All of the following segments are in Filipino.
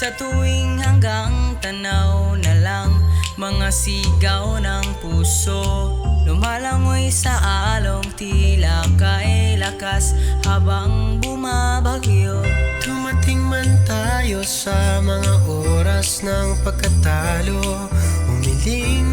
Sa tuwing hanggang tanaw na lang Mga sigaw ng puso. Lumalangoy sa along tila kay lakas Habang bumabagyo. Dumating man tayo sa mga oras ng pagkatalo Umiling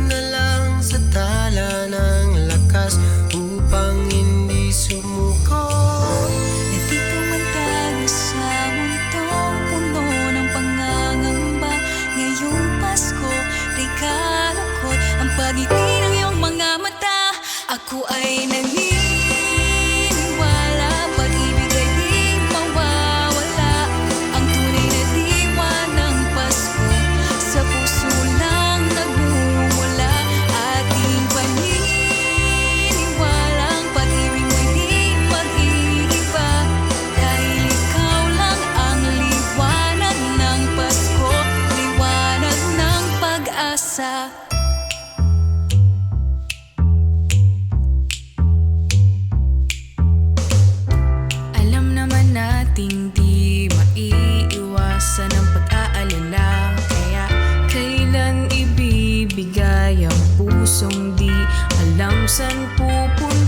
Ako ay naniniwala Pag-ibig ay di Ang tunay na diwa ng Pasko Sa puso lang nagmumula. Ating paniniwalang Pag-ibig mo'y di mag-iiba. Dahil ikaw lang ang liwanag ng Pasko Liwanag ng pag-asa pusong di alam saan pupunta